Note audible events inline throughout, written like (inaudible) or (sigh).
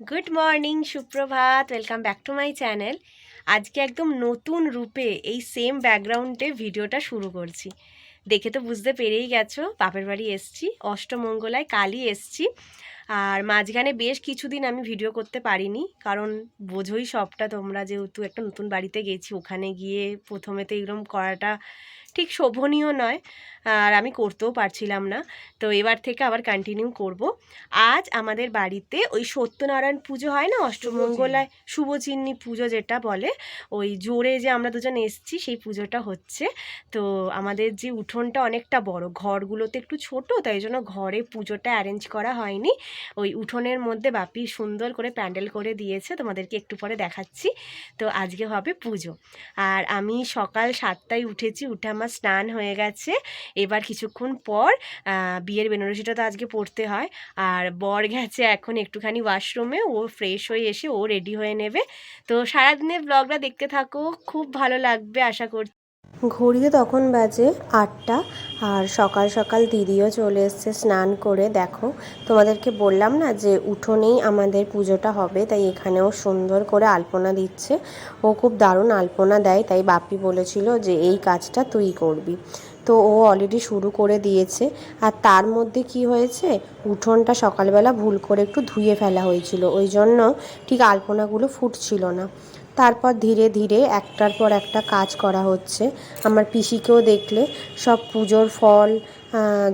Good morning সুপ্রভাত welcome back to my channel আজকে একদম নতুন রূপে এই সেম ব্যাকগ্রাউন্ডে ভিডিওটা শুরু করছি। দেখে তো বুঝতে পেরেই গেছো, বাপের বাড়ি এসছি, অষ্টমঙ্গলায় কালই এসছি। আর মাঝখানে বেশ কিছুদিন আমি ভিডিও করতে পারিনি, কারণ বোঝোই সবটা তোমরা যেহেতু একটা নতুন বাড়িতে গেছি, ওখানে গিয়ে প্রথমে তো এরকম করাটা ঠিক শোভনীয় নয়। আর আমি করতেও পারছিলাম না। তো এবার থেকে আবার কন্টিনিউ করব। আজ আমাদের বাড়িতে ওই সত্যনারায়ণ পুজো হয় না? অষ্টমঙ্গলায় শুভচিন্নি পুজো যেটা বলে ওই জোরে যে আমরা দুজন এসছি সেই পুজোটা হচ্ছে। তো আমাদের যে উঠোনটা অনেকটা বড় ঘরগুলোতে একটু ছোট তাই জন্য ঘরে পুজোটা অ্যারেঞ্জ করা হয়নি। ওই উঠোনের মধ্যে বাপি সুন্দর করে প্যান্ডেল করে দিয়েছে তোমাদেরকে একটু পরে দেখাচ্ছি। তো আজকে হবে পুজো। আর আমি সকাল সাতটায় উঠেছি উঠে আমার স্নান হয়ে গেছে। এবার কিছুক্ষণ পর বিয়ের বেনারসিটা তো আজকে পড়তে হয়। আর বর গেছে এখন একটুখানি ওয়াশরুমে ও ফ্রেশ হয়ে এসে ও রেডি হয়ে নেবে। তো সারাদিনের ব্লগটা দেখতে থাকো, খুব ভালো লাগবে আশা করছি। ঘড়িতে তখন বাজে আটটা আর সকাল সকাল দিদিও চলে এসছে স্নান করে। দেখো, তোমাদেরকে বললাম না যে উঠোনেই আমাদের পুজোটা হবে, তাই এখানেও সুন্দর করে আলপনা দিচ্ছে। ও খুব দারুণ আলপনা দেয়, তাই বাপি বলেছিল যে এই কাজটা তুই করবি। তো ও অলরেডি শুরু করে দিয়েছে। আর তার মধ্যে কি হয়েছে? উঠোনটা সকালবেলা ভুল করে একটু ধুয়ে ফেলা হয়েছিল। ওই জন্য ঠিক আলপনাগুলো ফুটছিল না। তারপর ধীরে ধীরে একটার পর একটা কাজ করা হচ্ছে। আমার পিসিকেও দেখলে সব পুজোর ফল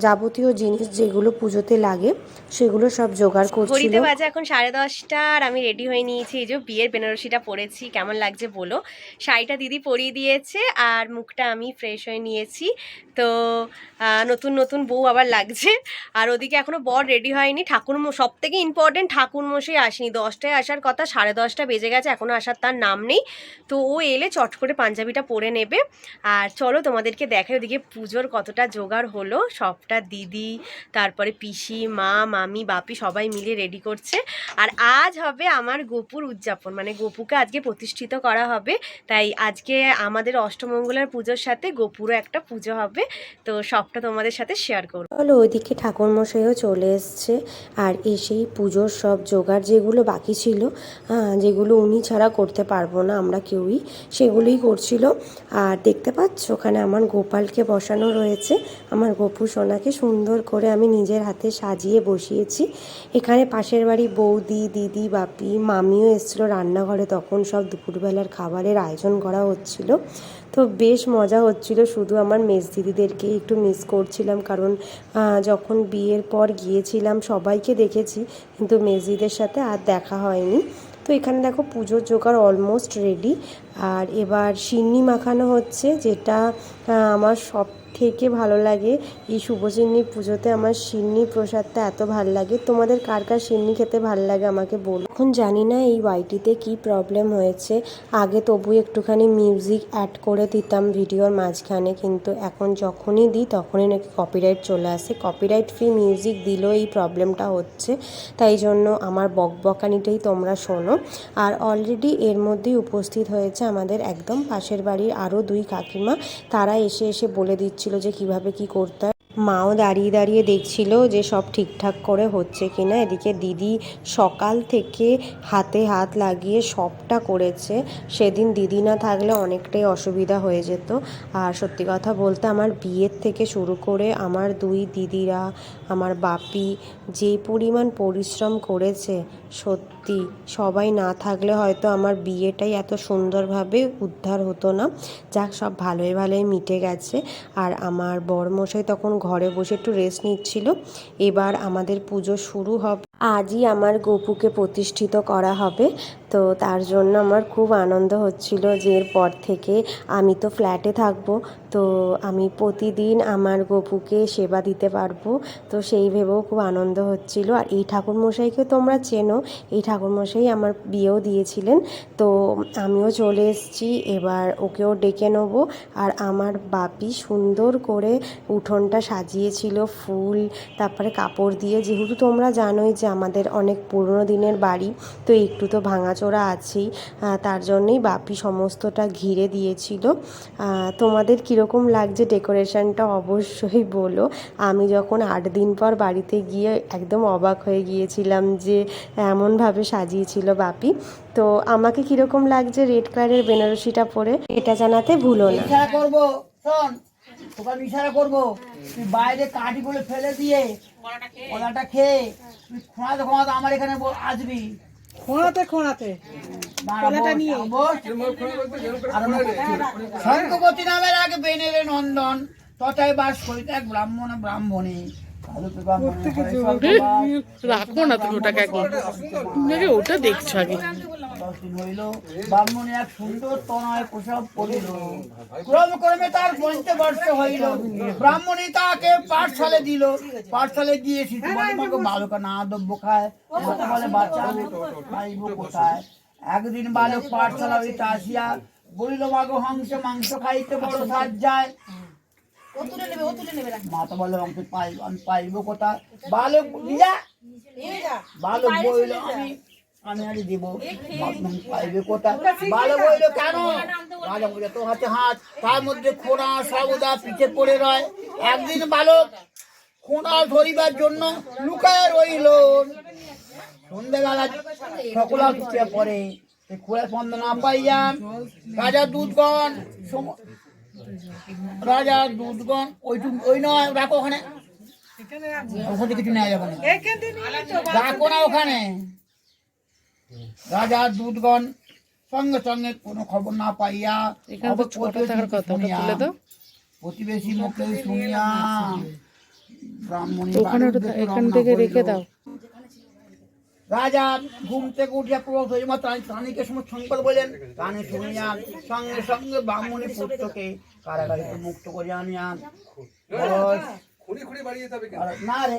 যাবতীয় জিনিস যেগুলো পুজোতে লাগে সেগুলো সব জোগাড় ঘড়িতে বাজে এখন সাড়ে দশটা আর আমি রেডি হয়ে নিয়েছি। এই যে বিয়ের বেনারসিটা পরেছি কেমন লাগছে বলো? শাড়িটা দিদি পরিয়ে দিয়েছে আর মুখটা আমি ফ্রেশ হয়ে নিয়েছি। তো নতুন নতুন বউ আবার লাগছে। আর ওদিকে এখনও বর রেডি হয়নি। ঠাকুর সব থেকে ইম্পর্টেন্ট ঠাকুর মশাই আসেনি। দশটায় আসার কথা সাড়ে দশটা বেজে গেছে এখনও আসার তার নাম নেই। তো ও এলে চট করে পাঞ্জাবিটা পরে নেবে। আর চলো তোমাদেরকে দেখাই ওদিকে পুজোর কতটা জোগাড় হলো। সবটা দিদি, তারপরে পিসি, মা, মামি, বাপি সবাই মিলে রেডি করছে। আর আজ হবে আমার গোপুর উদযাপন। মানে গোপুকে আজকে প্রতিষ্ঠিত করা হবে। তাই আজকে আমাদের অষ্টমঙ্গলার পুজোর সাথে গোপুরও একটা পুজো হবে। তো সবটা তোমাদের সাথে শেয়ার করব। হলো ওইদিকে ঠাকুরমশাইও চলে এসছে। আর এসেই পুজোর সব জোগাড় যেগুলো বাকি ছিল যেগুলো উনি ছাড়া করতে পারব না, আমরা কেউই সেগুলোই করছিল। আর দেখতে পাচ্ছ, ওখানে আমার গোপালকে বসানো রয়েছে। আমার গোপু সোনাকে সুন্দর করে আমি নিজের হাতে সাজিয়ে বসিয়েছি। এখানে পাশের বাড়ি বৌদি, দিদি, বাপি, মামিও এসেছিল রান্নাঘরে। তখন সব দুপুরবেলার খাবারের আয়োজন করা হচ্ছিল। তো বেশ মজা হচ্ছিল। শুধু আমার মেজ দিদিদেরকে একটু মিস করছিলাম কারণ যখন বিয়ের পর গিয়েছিলাম সবাইকে দেখেছি, কিন্তু মেজদিদের সাথে আর দেখা হয়নি। তো এখানে দেখো পুজোর জোগাড় অলমোস্ট রেডি আর এবার সিন্নি মাখানো হচ্ছে, যেটা আমার সব থেকে ভালো লাগে। এই শুভচিন্নি পুজোতে আমার সিন্নি প্রসাদটা এত ভালো লাগে। তোমাদের কার কার সিন্নি খেতে ভালো লাগে আমাকে বলো। এখন জানি না এই ওয়াইটিতে কি প্রবলেম হয়েছে। আগে তবু একটুখানি মিউজিক অ্যাড করে দিতাম ভিডিওর মাঝখানে, কিন্তু এখন যখনই দিই তখনই নাকি কপিরাইট চলে আসে। কপিরাইট ফ্রি মিউজিক দিলেও এই প্রবলেমটা হচ্ছে। তাই জন্য আমার বকবকানিটাই তোমরা শোনো। আর অলরেডি এর মধ্যেই উপস্থিত হয়েছে আমাদের একদম পাশের বাড়ির আরও দুই কাকিমা। তারা এসে এসে বলে দিচ্ছিল যে কীভাবে কি করতে হয়। মাও দাঁড়িয়ে দাঁড়িয়ে দেখছিল যে সব ঠিকঠাক করে হচ্ছে কিনা। এদিকে দিদি সকাল থেকে হাতে হাত লাগিয়ে সবটা করেছে। সেদিন দিদি না থাকলে অনেকটাই অসুবিধা হয়ে যেত। আর সত্যি কথা বলতে আমার বিয়ের থেকে শুরু করে আমার দুই দিদিরা, আমার বাপি যে পরিমাণ পরিশ্রম করেছে, সত্যি সবাই না থাকলে হয়তো আমার বিয়েটাই এত সুন্দরভাবে উদ্ধার হতো না। যাক, সব ভালোই ভালোই মিটে গেছে। আর আমার বরমশাই তখন ঘরে বসে একটু রেস্ট নিচ্ছিল। এবার আমাদের পুজো শুরু হবে। আজই আমার গপুকে প্রতিষ্ঠিত করা হবে। তো তার জন্য আমার খুব আনন্দ হচ্ছিল যে এরপর থেকে আমি তো ফ্ল্যাটে থাকব। তো আমি প্রতিদিন আমার গপুকে সেবা দিতে পারব। তো সেই ভেবেও খুব আনন্দ হচ্ছিল। আর এই ঠাকুরমশাইকে তোমরা চেনো, এই ঠাকুরমশাই আমার বিয়েও দিয়েছিলেন। তো আমিও চলে এসেছি, এবার ওকেও ডেকে নেব। আর আমার বাপি সুন্দর করে উঠোনটা সাজিয়েছিল, ফুল, তারপরে কাপড় দিয়ে। যেহেতু তোমরা জানোই যে আমাদের অনেক পুরনো দিনের বাড়ি, তো একটু তো ভাঙাচোরা নড়াচড়া আছেই তার জন্যই বাপি সমস্তটা ঘিরে দিয়েছিল। তোমাদের কীরকম লাগছে ডেকোরেশনটা অবশ্যই বলো। আমি যখন আট দিন পর বাড়িতে গিয়ে একদম অবাক হয়ে গিয়েছিলাম যে এমনভাবে সাজিয়েছিল বাপি। তো আমাকে কীরকম লাগছে রেড কালারের বেনারসিটা পরে? এটা জানাতে ভুলো না। ইশারা করব শোন তোকে আমি ইশারা করব। তুই বাইরে কাঠিগুলো ফেলে দিয়ে কলাটা খেয়ে। তুই খোঁড়াতে খোঁড়াতে আমার এখানে আসবি। খোঁড়াতে খোঁড়াতে। কলাটা নিয়ে। শঙ্কপতি নামের আগে বেনেরে নন্দন তথায় বাস করিত এক ব্রাহ্মণ ব্রাহ্মণী। রাখব না তুমি ওটাকে এখন। ওটা দেখছ আগে। হইল। ব্রাহ্মণী এক সুন্দর তনয় প্রসব করিল। তার পঞ্চবর্ষ হইল। ব্রাহ্মণী তাকে পাঠশালে দিল। পাঠশালে গিয়ে শিশু বালকা না দ্রব্য খায়। বলে বাচ্চা খাইব কোথায়? একদিন বালক পাঠশালা হইতে আসিয়া বলিল মাগো হংস মাংস খাইতে বড় সাজ যায়। মাতা বলে পাইব আমি পাইব কোথায়? বালক বালক বইল আমি আমি আজ দিব। পাইবে কোথায়? বালক বইল কেন? রাজা বলে তো হাতে হাত। তার মধ্যে খোঁড়া সবদা পিঠে পড়ে রয়। একদিন বালক খোঁড়া ধরিবার জন্য লুকায় রইল। সন্ধ্যেবেলা সকলা পিছিয়ে পড়ে। খোলা স্পন্দ না পাইয়া রাজা দুধগণ রাজা দুধগণ ওইটুকু ওই নয় রাখো ওখানে। ওখানে কিছু নেওয়া যাবে না। রাখো না ওখানে। রাজা দুধগণ সঙ্গে সঙ্গে কোনো খবর না পাইয়া প্রতিবেশী মুখে শুনিয়া ব্রাহ্মণী ওখানে ওটা বাড়ির দিকে এখান থেকে রেখে দাও। রাজা ঘুম থেকে উঠিয়া প্রভাত মাত্র রানীকে সময় সংবাদ বললেন। রানী শুনিয়া সঙ্গে সঙ্গে ব্রাহ্মণী পুত্রকে কারাগারিতে মুক্ত করিয়া আনিয়া। বয়স না রে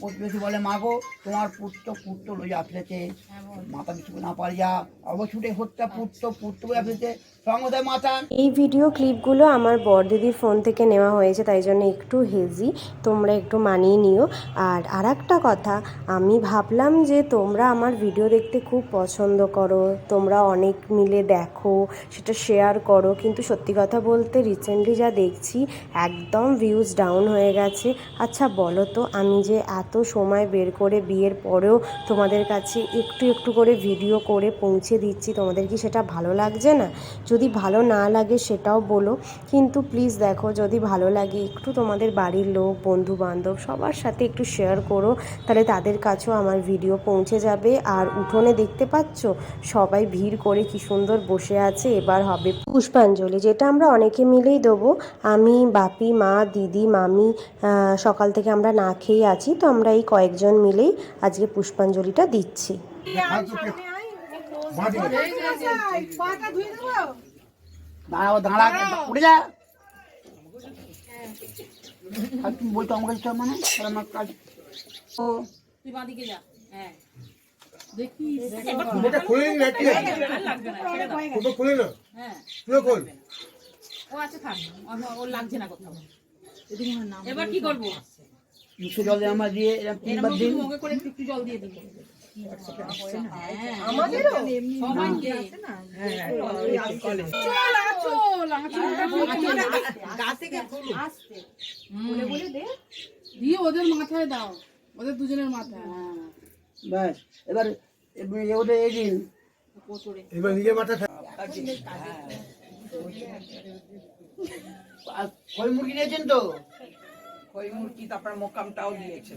প্রতিবেশী বলে মাগো তোমার পুত্র পুত্র লইয়া ফেলেছে মাথা কিছু না পারিয়া অবছুটে হত্যা পুত্র পুত্র লইয়া ফেলেছে সঙ্গে মাথা এই ভিডিও ক্লিপগুলো আমার বড়দিদির ফোন থেকে নেওয়া হয়েছে তাই জন্য একটু হেজি তোমরা একটু মানিয়ে নিও। আর আর একটা কথা আমি ভাবলাম যে তোমরা আমার ভিডিও দেখতে খুব পছন্দ করো। তোমরা অনেক মিলে দেখো সেটা শেয়ার করো। কিন্তু সত্যি কথা বলতে রিসেন্টলি যা দেখছি একদম ভিউজ ডাউন হয়ে গেছে। আচ্ছা বলো তো আমি যে এত সময় বের করে বিয়ের পরেও তোমাদের কাছে একটু একটু করে ভিডিও করে পৌঁছে দিচ্ছি, তোমাদের কি সেটা ভালো লাগছে না? যদি ভালো না লাগে সেটাও বলো, কিন্তু প্লিজ দেখো যদি ভালো লাগে একটু তোমাদের বাড়ির লোক বন্ধু বান্ধব সবার সাথে একটু শেয়ার করো, তাহলে তাদের কাছেও আমার ভিডিও পৌঁছে যাবে। আর উঠোনে দেখতে পাচ্ছ? সবাই ভিড় করে কি সুন্দর বসে আছে, এবার হবে পুষ্পাঞ্জলি, যেটা আমরা অনেকে মিলেই দেবো। আমি, বাপি, মা, দিদি, মামি সকাল থেকে আমরা না খেয়ে আছি তো আমরা এই কয়েকজন মিলেই আজকে পুষ্পাঞ্জলিটা দিচ্ছি। ও না। এবার কি করব? মুখে জলে আমার দিয়ে এরকম তিনবার দিন একটু জল দিয়ে দিবো দিয়ে ওদের মাথায় দাও। ওদের দুজনের মাথায়। ব্যাস এবার ওদের এই দিন এবার নিজের মুরগি নিয়েছেন তো? মুরগি তারপর মোকামটাও দিয়েছে।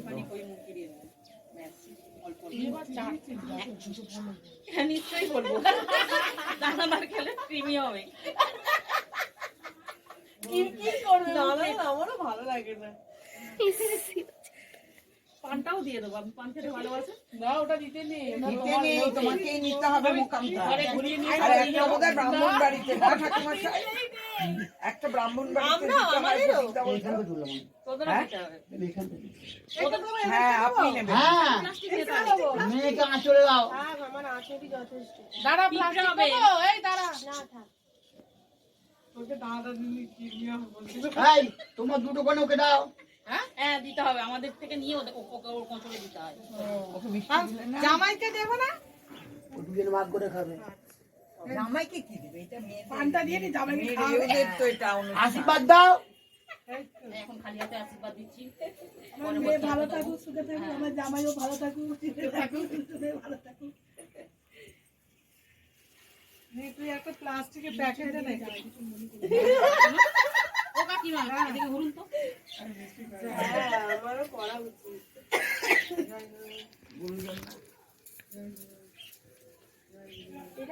নিশ্চয়ই বলব। দানাদার খেলে ক্রিমি হবে। আমারও ভালো লাগে না। পানটাও দিয়ে দেবো। আমি পান খেতে ভালোবাসি না ওটা দিতে নেই। নিতে নেই তোমাকেই নিতে হবে মোকামটা। আর একটা বোধহয় ব্রাহ্মণ বাড়িতে। না ঠাকুমাশাই একটা ব্রাহ্মণ হয়? হ্যাঁ আপনি নেবেন। হ্যাঁ। মেয়েকে আঁচড়ে দাও দাঁড়া এই দাঁড়া। তোমার দুটো কোনে ওকে দাও। হ্যাঁ? দিতে হবে। আমাদের থেকে নিয়ে ওদের ওকে ওর কন্ট্রোলে দিতে হয়। জামাইকে দেবো না? দুজন ভাগ করে খাবে। জামাইকে কি দিবে? এটা মেয়েদের পানটা দিয়ে নি জামাইকে খাওয়াবে। তো এটা আশীর্বাদ দাও। এখন খালি হাতে আশীর্বাদ দিচ্ছি। মেয়ে ভালো থাকুক সুখে থাকুক আমার জামাইও ভালো থাকুক সুখে থাকুক ভালো থাকুক। নে, তুই একটা প্লাস্টিকের প্যাকেট দে না ও কাকিমা এদিকে ঘুরুন তো। আমারও করা উচিত।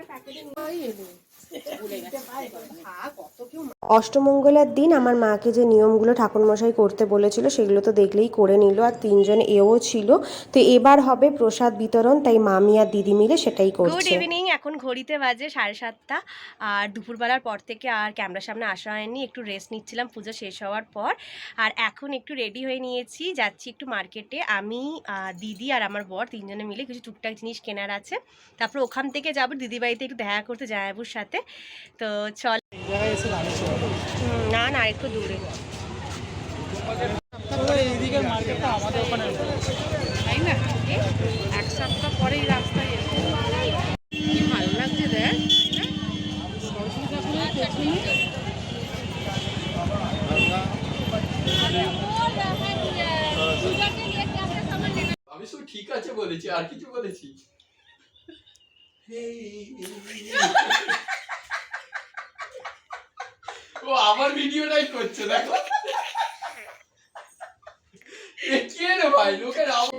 প্যাকেটে। নিয়ে এলো। কত কেউ অষ্টমঙ্গলার দিন আমার মাকে যে নিয়মগুলো ঠাকুরমশাই করতে বলেছিল সেগুলো তো দেখলেই করে নিল আর তিনজন এও ছিল। তো এবার হবে প্রসাদ বিতরণ তাই মামি আর দিদি মিলে সেটাই গুড ইভিনিং এখন ঘড়িতে বাজে সাড়ে সাতটা। আর দুপুরবেলার পর থেকে আর ক্যামেরার সামনে আসা হয়নি একটু রেস্ট নিচ্ছিলাম পুজো শেষ হওয়ার পর। আর এখন একটু রেডি হয়ে নিয়েছি যাচ্ছি একটু মার্কেটে আমি দিদি আর আমার বর তিনজনে মিলে কিছু টুকটাক জিনিস কেনার আছে। তারপর ওখান থেকে যাব দিদি বাড়িতে একটু দেখা করতে জায়াবুর সাথে। তো চল না না একটু দূরে। তাই না? এক সপ্তাহ পরেই রাস্তায় এসে কি ভালো লাগছে দেখ সরস্বতী ঠাকুরের পেছনে আমি শুধু ঠিক আছে বলেছি আর কিছু বলেছি? (laughs) (laughs) ও আমার ভিডিওটাই করছে দেখো। কে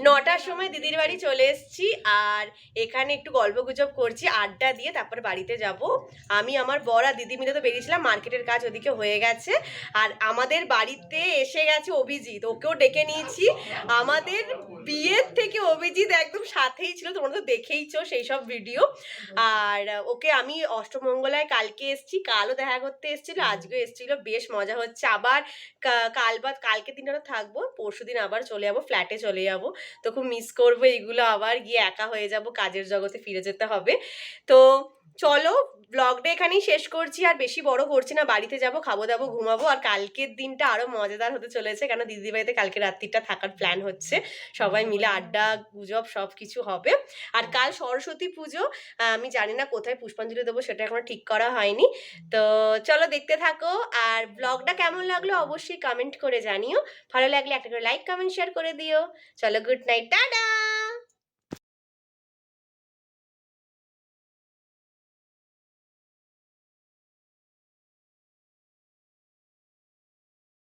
নটার সময় দিদির বাড়ি চলে এসেছি, আর এখানে একটু গল্প গুজব করছি, আড্ডা দিয়ে তারপরে বাড়িতে যাব। আমি, আমার বর আর দিদি মিলে তো বেরিয়েছিলাম, মার্কেটের কাজ ওদিকে হয়ে গেছে। আর আমাদের বাড়িতে এসে গেছে অভিজিৎ, ওকেও ডেকে নিয়েছি। আমাদের বিয়ের থেকে অভিজিৎ একদম সাথেই ছিল, তোমরা তো দেখেইছো সেই সব ভিডিও। আর ওকে আমি অষ্টমঙ্গলায় কালকে এসেছি, কালও দেখা করতে এসেছিল, আজকেও এসেছিল, বেশ মজা হচ্ছে। আবার কাল বাদ কালকে দিনটা থাকব পরশু দিন আবার চলে যাব ফ্ল্যাটে চলে যাব। তো খুব মিস করব এইগুলো আবার গিয়ে একা হয়ে যাব। কাজের জগতে ফিরে যেতে হবে। তো চলো ব্লগটা এখানেই শেষ করছি। আর বেশি বড় করছি না বাড়িতে যাব খাব দাবো ঘুমাবো। আর কালকের দিনটা আরও মজাদার হতে চলেছে কেন দিদি বাড়িতে কালকে রাত্রিটা থাকার প্ল্যান হচ্ছে। সবাই মিলে আড্ডা গুজব সব কিছু হবে। আর কাল সরস্বতী পুজো আমি জানি না কোথায় পুষ্পাঞ্জলি দেবো সেটা এখনও ঠিক করা হয়নি। তো চলো দেখতে থাকো। আর ব্লগটা কেমন লাগল অবশ্যই কমেন্ট করে জানিও। ভালো লাগলে একটা করে লাইক কমেন্ট শেয়ার করে দিও। চলো গুড নাইট টাটা!